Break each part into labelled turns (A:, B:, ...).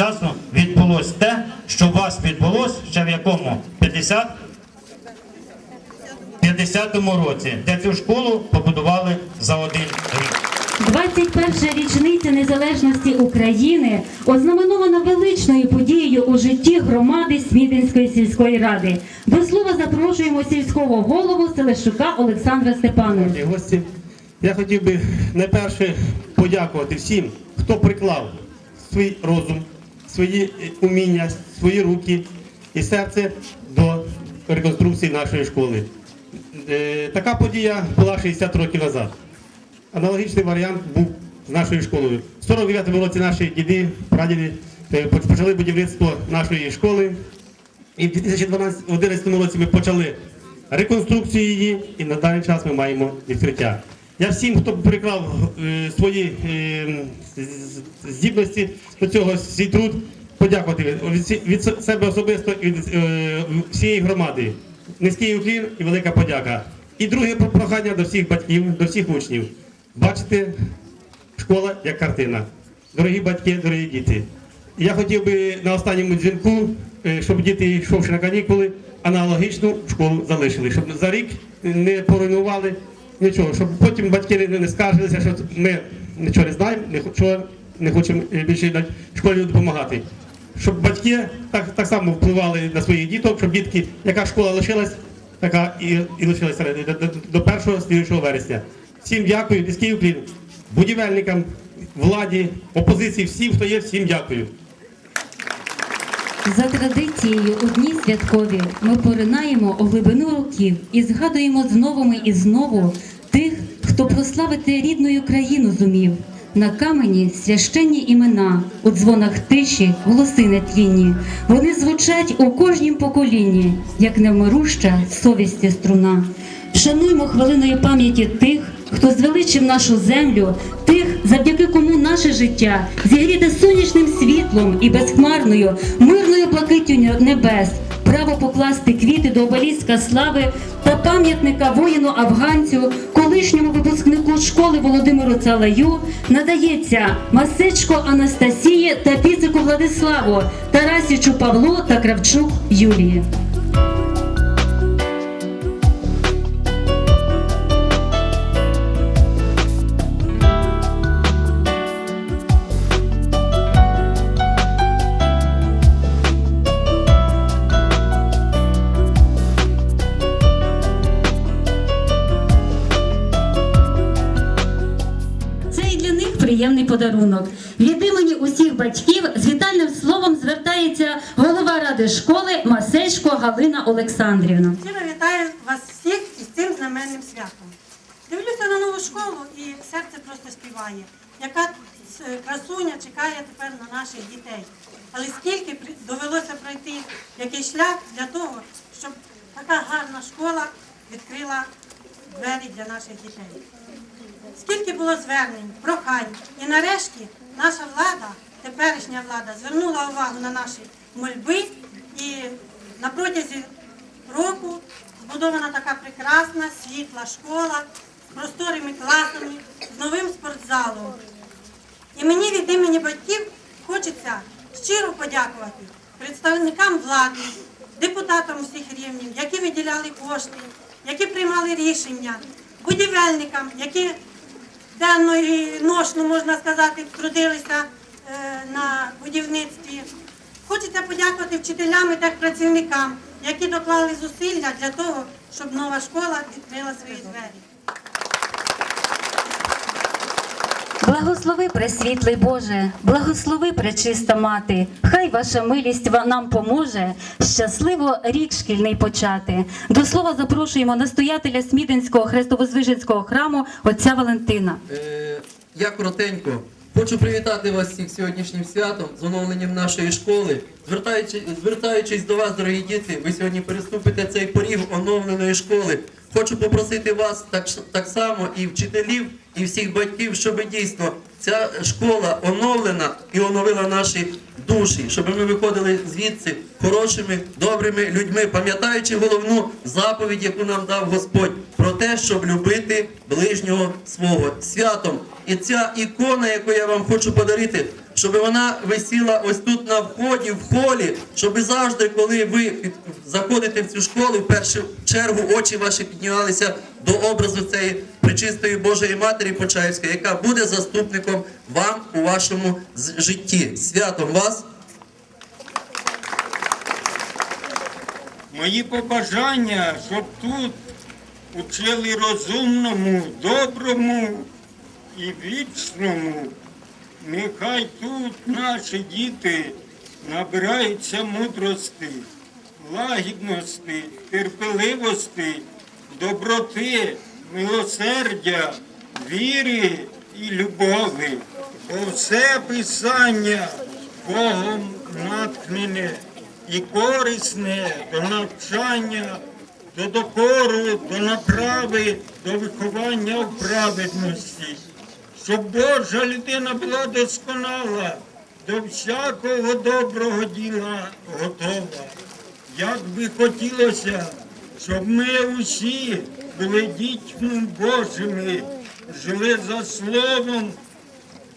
A: часу відбулось те, що у вас відбулось ще в якому 50 50-му році, де цю школу побудували за один рік.
B: 21 річниця незалежності України ознаменована величною подією у житті громади Смітинської сільської ради. До слова запрошуємо сільського голову Селещука Олександра Степановича.
C: Гості, я хотів би найперше подякувати всім, хто приклав свій розум, свої е, уміння, свої руки і серце до реконструкції нашої школи. Е, Така подія була 60 років назад. Аналогічний варіант був з нашою школою. В 49-му році наші діди, прадіди е, почали будівництво нашої школи. І в 2011 році ми почали реконструкцію її, і на даний час ми маємо відкриття. Я всім, хто приклав е, свої е, здібності до цього свій труд, подякувати від, себе особисто і від е, всієї громади. Низький уклін і велика подяка. І друге прохання до всіх батьків, до всіх учнів. Бачите, школа як картина. Дорогі батьки, дорогі діти. Я хотів би на останньому дзвінку, щоб діти, йшовши на канікули, аналогічну школу залишили, щоб за рік не поруйнували нічого, щоб потім батьки не, не скаржилися, що ми нічого не знаємо, не, хо- не хочемо більше дати школі допомагати. Щоб батьки так, так само впливали на своїх діток, щоб дітки, яка школа лишилась, така і, і лишилася до, до, до першого слідчого вересня. Всім дякую, низький уклін, будівельникам, владі, опозиції, всім, хто є, всім дякую.
B: За традицією у дні святкові ми поринаємо у глибину років і згадуємо знову і знову тих, хто прославити рідною країну зумів. На камені священні імена, у дзвонах тиші голоси нетлінні. Вони звучать у кожнім поколінні, як невмируща совісті струна. Шануймо хвилиною пам'яті тих, хто звеличив нашу землю, тих, завдяки кому наше життя зігріте сонячним світлом і безхмарною, мирною блакиттю небес, право покласти квіти до обеліска слави та пам'ятника воїну афганцю, колишньому випускнику школи Володимиру Цалаю надається Масечко Анастасії та Піцику Владиславу, Тарасічу Павлу та Кравчук Юлії. Подарунок. Від імені усіх батьків з вітальним словом звертається голова ради школи Масечко Галина Олександрівна.
D: Щиро вітаю вас всіх із цим знаменним святом. Дивлюся на нову школу і серце просто співає. Яка е, красуня чекає тепер на наших дітей. Але скільки довелося пройти який шлях для того, щоб така гарна школа відкрила двері для наших дітей. Скільки було звернень, прохань. І нарешті наша влада, теперішня влада, звернула увагу на наші мольби і на протязі року збудована така прекрасна світла школа з просторими класами, з новим спортзалом. І мені від імені батьків хочеться щиро подякувати представникам влади, депутатам усіх рівнів, які виділяли кошти, які приймали рішення, будівельникам, які денно і ношно, можна сказати, трудилися е, на будівництві. Хочеться подякувати вчителям і техпрацівникам, які доклали зусилля для того, щоб нова школа відкрила свої двері.
B: Благослови, пресвітлий Боже, благослови, пречиста мати. Хай ваша милість нам поможе щасливо рік шкільний почати. До слова запрошуємо настоятеля Смідинського хрестовозвиженського храму отця Валентина.
E: Е, Я коротенько хочу привітати вас всіх сьогоднішнім святом з оновленням нашої школи. Звертаючи, звертаючись до вас, дорогі діти, ви сьогодні переступите цей поріг оновленої школи. Хочу попросити вас так, так само і вчителів, і всіх батьків, щоб дійсно ця школа оновлена і оновила наші душі, щоб ми виходили звідси хорошими, добрими людьми, пам'ятаючи головну заповідь, яку нам дав Господь, про те, щоб любити ближнього свого святом. І ця ікона, яку я вам хочу подарити, щоб вона висіла ось тут на вході, в холі, щоб завжди, коли ви заходите в цю школу, в першу чергу очі ваші піднімалися до образу цієї пречистої Божої Матері Почаївської, яка буде заступником вам у вашому житті. Святом вас!
F: Мої побажання, щоб тут учили розумному, доброму і вічному. Нехай тут наші діти набираються мудрости, лагідності, терпеливості, доброти, милосердя, віри і любові. Бо все писання Богом натхнене і корисне до навчання, до докору, до направи, до виховання в праведності, щоб Божа людина була досконала, до всякого доброго діла готова. Як би хотілося, щоб ми усі були дітьми Божими, жили за Словом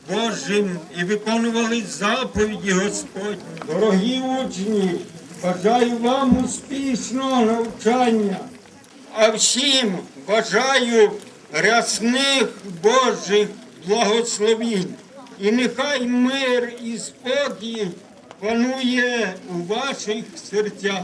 F: Божим і виконували заповіді Господні. Дорогі учні, бажаю вам успішного навчання, а всім бажаю рясних Божих благословінь. І нехай мир і спокій панує у ваших серцях.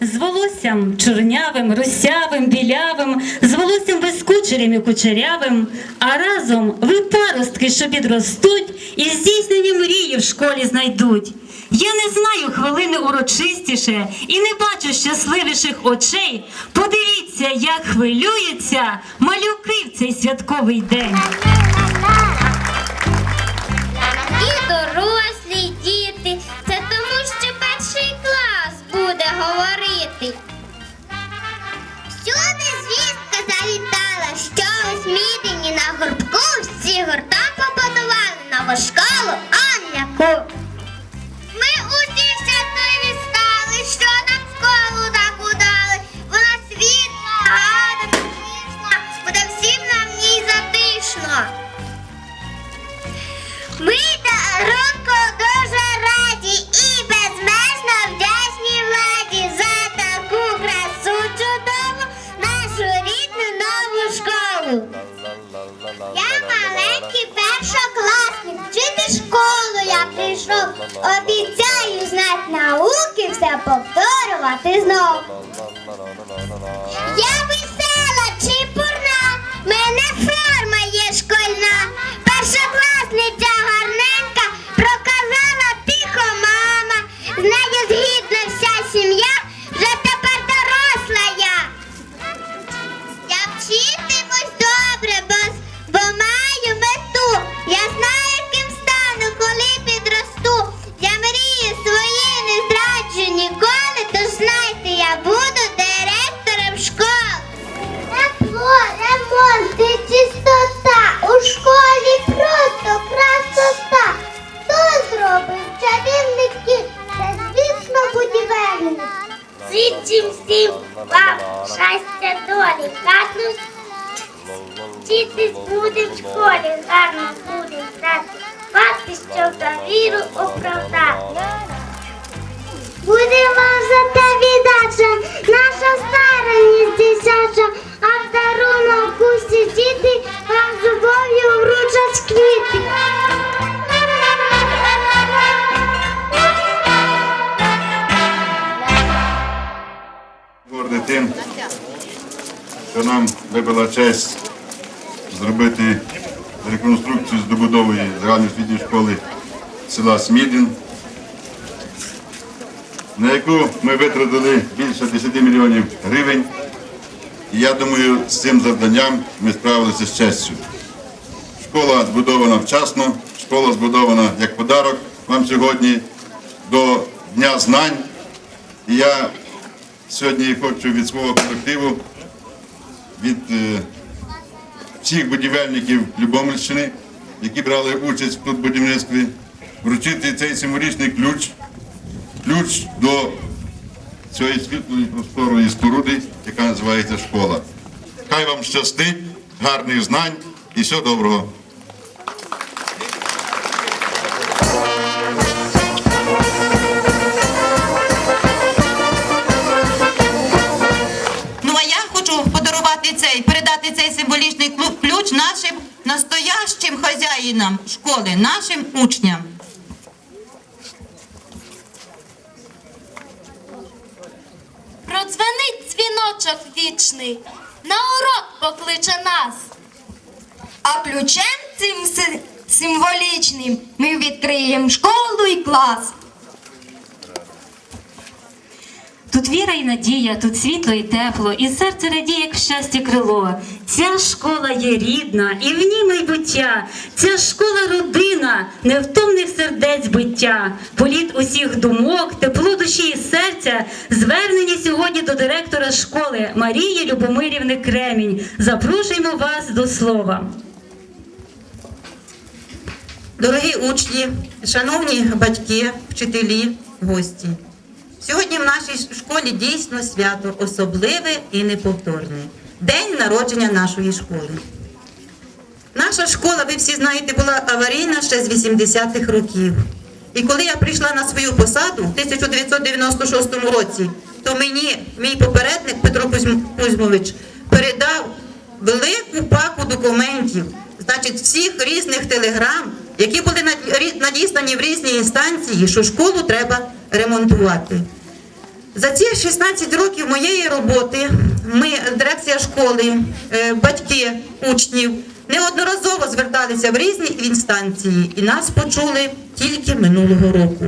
B: З волоссям чорнявим, русявим, білявим, з волоссям безкучерим і кучерявим, а разом ви паростки, що підростуть, і здійснені мрії в школі знайдуть. Я не знаю хвилини урочистіше і не бачу щасливіших очей. Подивіться, як хвилюються малюки в цей святковий день.
G: На гуртку всі гуртом побудували нову школу Анляку. Я
H: нам честь зробити реконструкцію з добудової загальноосвітньої школи села Смідін, на яку ми витратили більше 10 мільйонів гривень. І я думаю, з цим завданням ми справилися з честю. Школа збудована вчасно, школа збудована як подарок вам сьогодні до Дня знань. І я Сьогодні хочу від свого колективу, від е, всіх будівельників Любомльщини, які брали участь тут в будівництві, вручити цей символічний ключ, ключ до цієї світлої просторої споруди, яка називається школа. Хай вам щастить, гарних знань і всього доброго.
I: Стінам школи, нашим учням.
G: Продзвенить дзвіночок вічний, на урок покличе нас. А ключем цим символічним ми відкриємо школу і клас.
B: Тут віра і надія, тут світло і тепло, і серце радіє, як в щастя крило. Ця школа є рідна, і в ній майбуття. Ця школа родина, невтомних сердець биття, політ усіх думок, тепло душі і серця. Звернені сьогодні до директора школи Марії Любомирівни Кремінь. Запрошуємо вас до слова.
I: Дорогі учні, шановні батьки, вчителі, гості. Сьогодні в нашій школі дійсно свято особливе і неповторне. День народження нашої школи. Наша школа, ви всі знаєте, була аварійна ще з 80-х років. І коли я прийшла на свою посаду в 1996 році, то мені мій попередник Петро Кузьмович передав велику паку документів, значить, всіх різних телеграм, які були надіслані в різні інстанції, що школу треба ремонтувати. За ці 16 років моєї роботи ми, дирекція школи, е, батьки учнів, неодноразово зверталися в різні інстанції і нас почули тільки минулого року.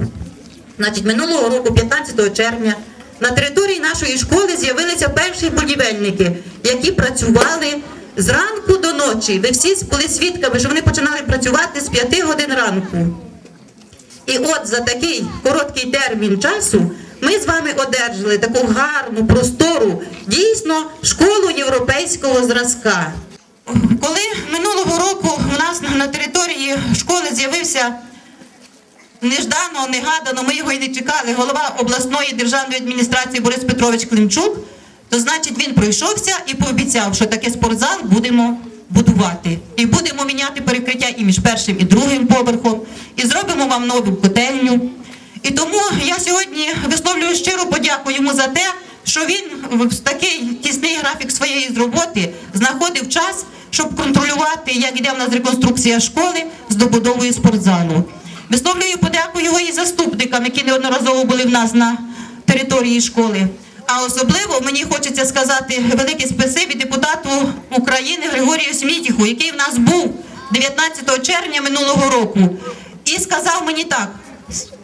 I: Значить, минулого року, 15 червня, на території нашої школи з'явилися перші будівельники, які працювали зранку до ночі. Ви всі були свідками, що вони починали працювати з 5 годин ранку. І от за такий короткий термін часу ми з вами одержали таку гарну, простору, дійсно школу європейського зразка. Коли минулого року у нас на території школи з'явився неждано, негадано, ми його і не чекали, голова обласної державної адміністрації Борис Петрович Климчук, то значить він пройшовся і пообіцяв, що таке спортзал будемо будувати. І будемо міняти перекриття і між першим і другим поверхом, і зробимо вам нову котельню. І тому я сьогодні висловлюю щиру подяку йому за те, що він в такий тісний графік своєї роботи знаходив час, щоб контролювати, як іде в нас реконструкція школи з добудовою спортзалу. Висловлюю подяку його і заступникам, які неодноразово були в нас на території школи. А особливо мені хочеться сказати велике спасибі депутату України Григорію Смітіху, який в нас був 19 червня минулого року, і сказав мені так: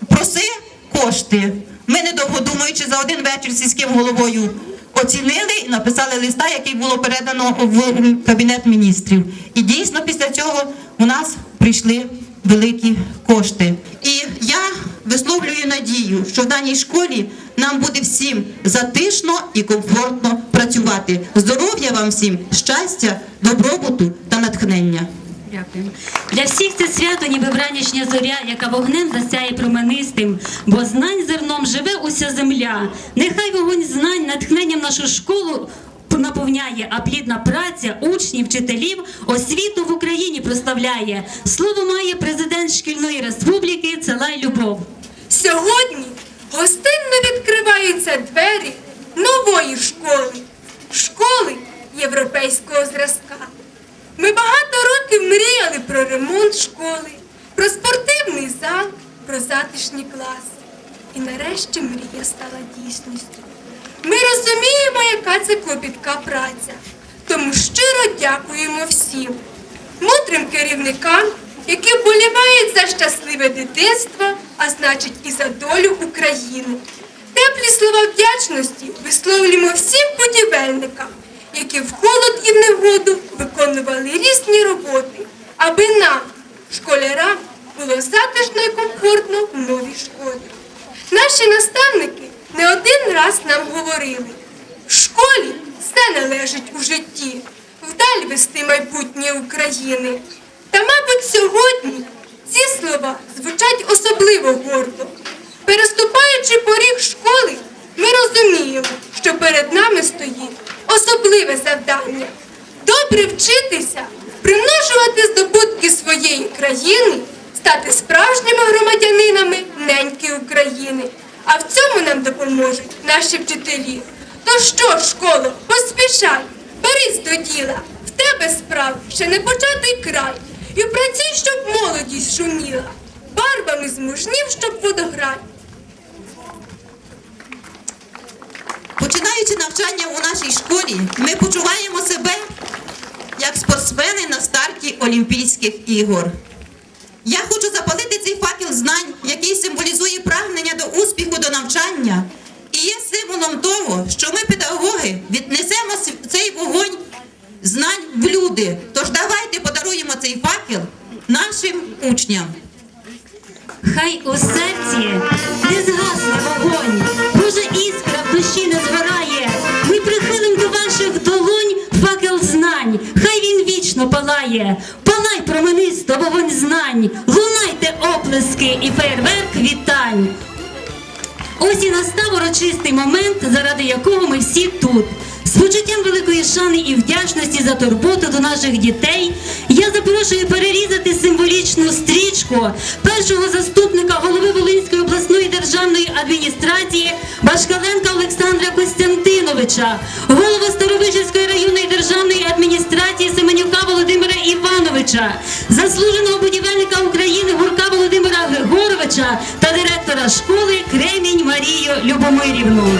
I: проси кошти. Ми недовго думаючи за один вечір сільським головою оцінили і написали листа, який було передано в кабінет міністрів. І дійсно після цього у нас прийшли великі кошти. І я висловлюю надію, що в даній школі нам буде всім затишно і комфортно працювати. Здоров'я вам всім, щастя, добробуту та натхнення.
B: Дякую. Для всіх це свято, ніби вранішня зоря, яка вогнем засяє променистим, бо знань зерном живе уся земля. Нехай вогонь знань натхненням нашу школу наповняє, а плідна праця учнів, вчителів освіту в Україні прославляє. Слово має президент шкільної республіки Целай Любов.
J: Сьогодні гостинно відкриваються двері нової школи, школи європейського зразка. Ми багато років мріяли про ремонт школи, про спортивний зал, про затишні класи. І нарешті мрія стала дійсністю. Ми розуміємо, яка це клопітка праця, тому щиро дякуємо всім мудрим керівникам, які вболівають за щасливе дитинство, а значить і за долю України. Теплі слова вдячності висловлюємо всім будівельникам, які в холод і в негоду виконували різні роботи, аби нам, школярам, було затишно і комфортно в новій школі. Наші наставники не один раз нам говорили, в школі все належить у житті, вдаль вести майбутнє України. Та, мабуть, сьогодні ці слова звучать особливо гордо. Переступаючи поріг школи, ми розуміємо, що перед нами стоїть особливе завдання добре вчитися, примножувати здобутки своєї країни, стати справжніми громадянинами неньки України. А в цьому нам допоможуть наші вчителі. То що, школо, поспішай, берись до діла, в тебе справ ще не початий край. І Співпрацюй, щоб молодість шуміла, барвами змужнів, щоб водограй.
I: Починаючи навчання у нашій школі, ми почуваємо себе як спортсмени на старті Олімпійських ігор. Я хочу запалити цей факел знань, який символізує прагнення до успіху до навчання і є символом того, що ми, педагоги, віднесемо цей вогонь знань в люди. Тож давайте подаруємо цей факел нашим учням.
B: Хай у серці не згасне вогонь, Божа іскра в душі не згорає. Ми прихилим до ваших долонь факел знань, хай він вічно палає. Палай променисто вогонь знань, лунайте оплески і фейерверк вітань. Ось і настав урочистий момент, заради якого ми всі тут. З почуттям великої шани і вдячності за турботу до наших дітей я запрошую перерізати символічну стрічку першого заступника голови Волинської районної адміністрації Башкаленка Олександра Костянтиновича, голову Старовичівської районної державної адміністрації Семенюка Володимира Івановича, заслуженого будівельника України Гурка Володимира Григоровича та директора школи Кремінь Марію Любомирівну.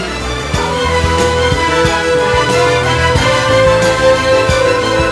B: Thank you.